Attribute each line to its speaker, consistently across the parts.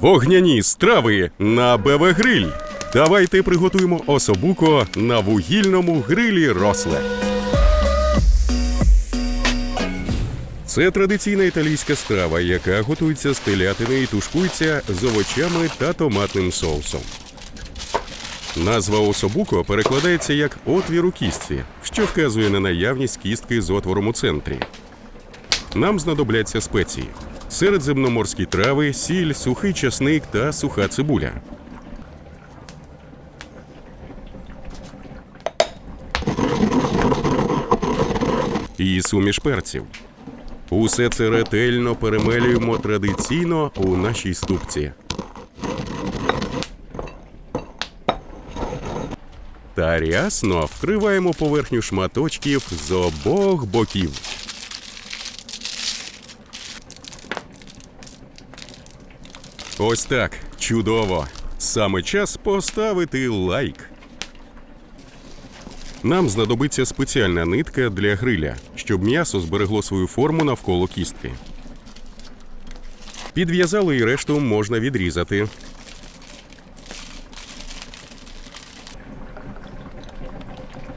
Speaker 1: Вогняні страви на БВ Гриль. Давайте приготуємо особуко на вугільному грилі росле. Це традиційна італійська страва, яка готується з телятини і тушкується з овочами та томатним соусом. Назва особуко перекладається як отвір у кістці, що вказує на наявність кістки з отвором у центрі. Нам знадобляться спеції: середземноморські трави, сіль, сухий часник та суха цибуля. І суміш перців. Усе це ретельно перемелюємо традиційно у нашій ступці. Та рясно вкриваємо поверхню шматочків з обох боків. Ось так. Чудово. Саме час поставити лайк. Нам знадобиться спеціальна нитка для гриля, щоб м'ясо зберегло свою форму навколо кістки. Підв'язали і решту можна відрізати.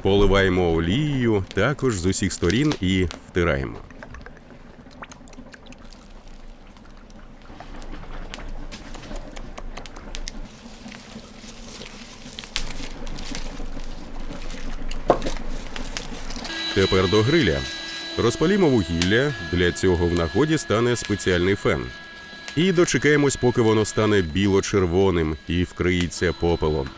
Speaker 1: Поливаємо олією також з усіх сторін і втираємо. Тепер до гриля. Розпалімо вугілля. Для цього в нагоді стане спеціальний фен. І дочекаємось, поки воно стане біло-червоним і вкриється попелом.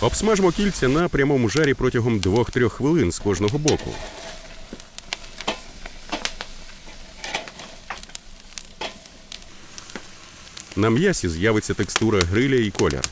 Speaker 1: Обсмажмо кільця на прямому жарі протягом 2-3 хвилин з кожного боку. На м'ясі з'явиться текстура гриля і колір.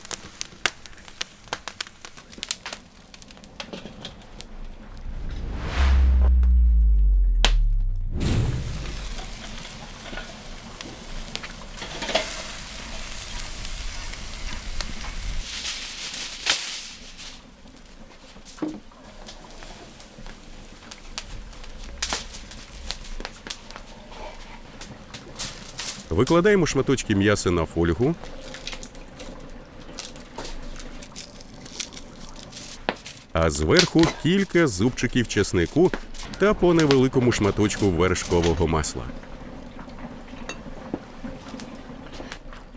Speaker 1: Викладаємо шматочки м'яса на фольгу. А зверху кілька зубчиків чеснику та по невеликому шматочку вершкового масла.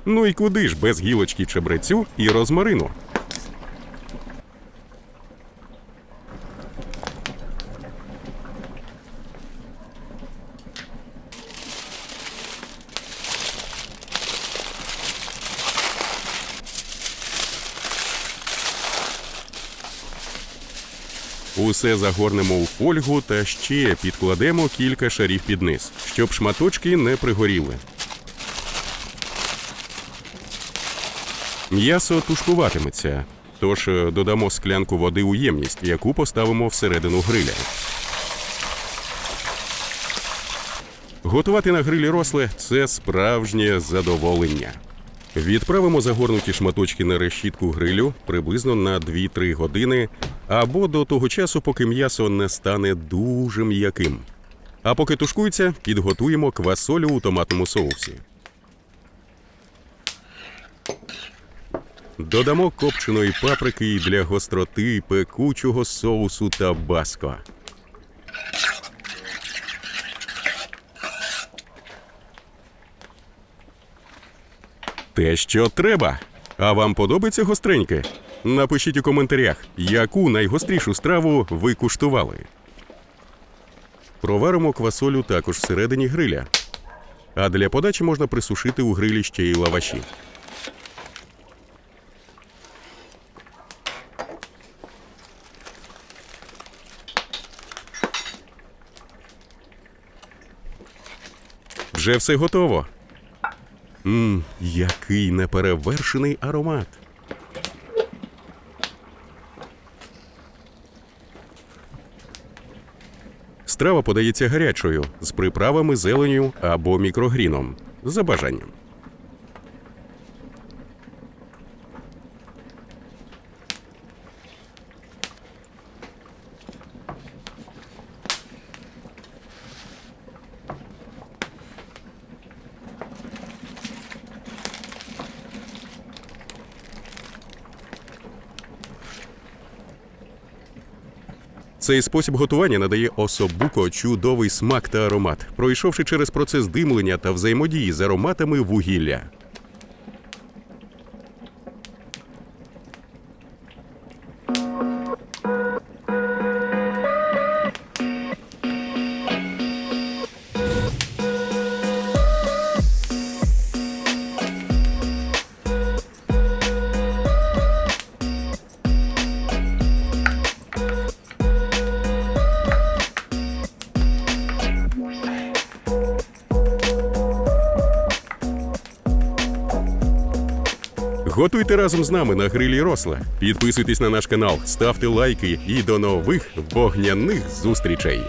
Speaker 1: Ну і куди ж без гілочки чебрецю і розмарину? Усе загорнемо у фольгу та ще підкладемо кілька шарів під низ, щоб шматочки не пригоріли. М'ясо тушкуватиметься, тож додамо склянку води у ємність, яку поставимо всередину гриля. Готувати на грилі росле це справжнє задоволення. Відправимо загорнуті шматочки на решітку грилю приблизно на 2-3 години або до того часу, поки м'ясо не стане дуже м'яким. А поки тушкується, підготуємо квасолю у томатному соусі. Додамо копченої паприки для гостроти пекучого соусу табаско. Те, що треба. А вам подобається гостреньке? Напишіть у коментарях, яку найгострішу страву ви куштували. Проваримо квасолю також всередині гриля. А для подачі можна присушити у грилі ще й лаваші. Вже все готово. Мм, який неперевершений аромат. Страва подається гарячою з приправами зеленю або мікрогріном за бажанням. Цей спосіб готування надає особуко чудовий смак та аромат, пройшовши через процес димлення та взаємодії з ароматами вугілля. Готуйте разом з нами на грилі Росла. Підписуйтесь на наш канал, ставте лайки і до нових вогняних зустрічей.